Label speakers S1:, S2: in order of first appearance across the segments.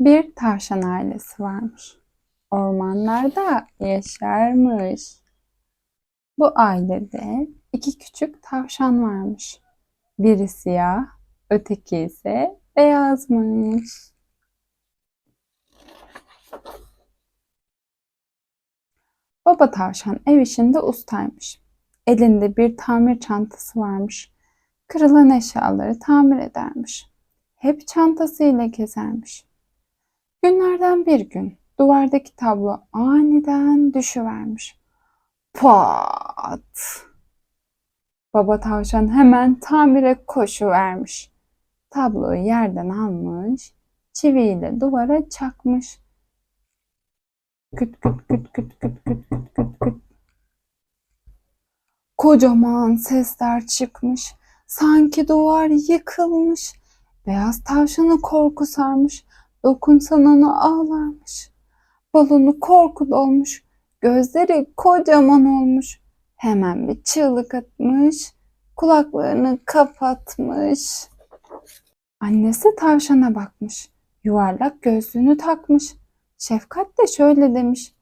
S1: Bir tavşan ailesi varmış. Ormanlarda yaşarmış. Bu ailede iki küçük tavşan varmış. Biri siyah, öteki ise beyazmış. Baba tavşan ev işinde ustaymış. Elinde bir tamir çantası varmış. Kırılan eşyaları tamir edermiş. Hep çantasıyla gezermiş. Günlerden bir gün duvardaki tablo aniden düşüvermiş. Pat! Baba tavşan hemen tamire koşuvermiş. Tabloyu yerden almış, çiviyle duvara çakmış. Küt küt küt küt küt küt küt küt küt. Kocaman sesler çıkmış. Sanki duvar yıkılmış. Beyaz tavşanı korku sarmış. Dokunsan onu ağlarmış. Balonu korku dolmuş. Gözleri kocaman olmuş. Hemen bir çığlık atmış. Kulaklarını kapatmış. Annesi tavşana bakmış. Yuvarlak gözlüğünü takmış. Şefkat de şöyle demiş.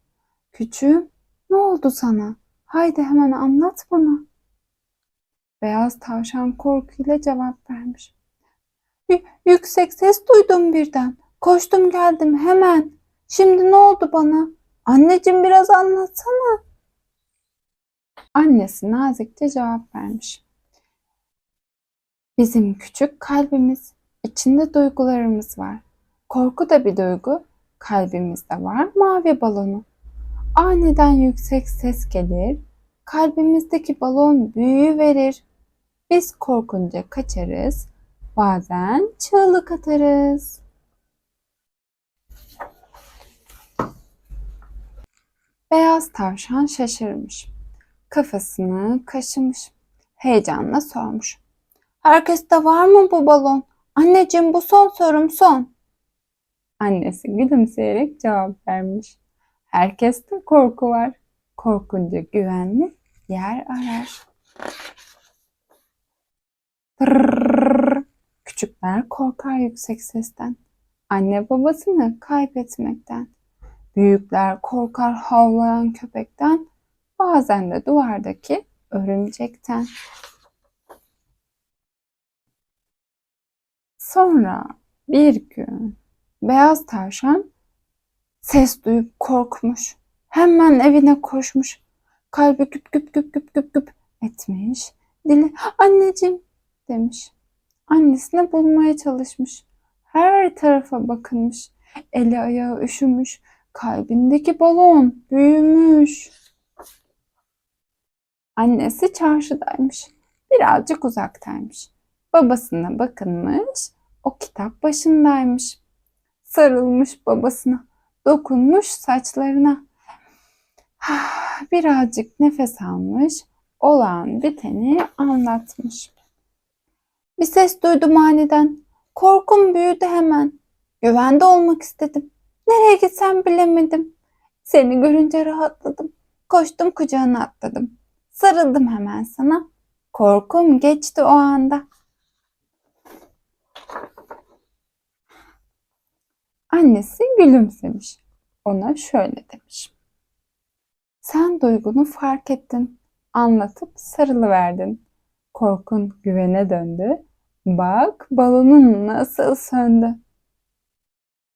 S1: Küçüğüm ne oldu sana? Haydi hemen anlat bana. Beyaz tavşan korkuyla cevap vermiş. "Y- yüksek ses duydum birden. Koştum geldim hemen. Şimdi ne oldu bana? Anneciğim biraz anlatsana. Annesi nazikçe cevap vermiş. Bizim küçük kalbimiz, içinde duygularımız var. Korku da bir duygu, kalbimizde var mavi balonu. Aniden yüksek ses gelir, kalbimizdeki balon büyüyü verir. Biz korkunca kaçarız, bazen çığlık atarız. Beyaz tavşan şaşırmış. Kafasını kaşımış. Heyecanla sormuş. Herkeste var mı bu balon? Anneciğim bu son sorum son. Annesi gülümseyerek cevap vermiş. Herkeste korku var. Korkunca güvenli yer arar. Tırrrr. Küçükler korkar yüksek sesten. Anne babasını kaybetmekten. Büyükler korkar havlayan köpekten. Bazen de duvardaki örümcekten. Sonra bir gün beyaz tavşan ses duyup korkmuş. Hemen evine koşmuş. Kalbi güp güp güp güp güp güp etmiş. Dili anneciğim demiş. Annesini bulmaya çalışmış. Her tarafa bakınmış. Eli ayağı üşümüş. Kalbindeki balon büyümüş. Annesi çarşıdaymış. Birazcık uzaktaymış. Babasına bakınmış. O kitap başındaymış. Sarılmış babasına. Dokunmuş saçlarına. Birazcık nefes almış. Olan biteni anlatmış. Bir ses duydum aniden. Korkum büyüdü hemen. Güvende olmak istedim. Nereye gitsem bilemedim. Seni görünce rahatladım. Koştum kucağına atladım. Sarıldım hemen sana. Korkum geçti o anda. Annesi gülümsemiş. Ona şöyle demiş. Sen duygunu fark ettin. Anlatıp sarılıverdin. Korkun güvene döndü. Bak balonun nasıl söndü.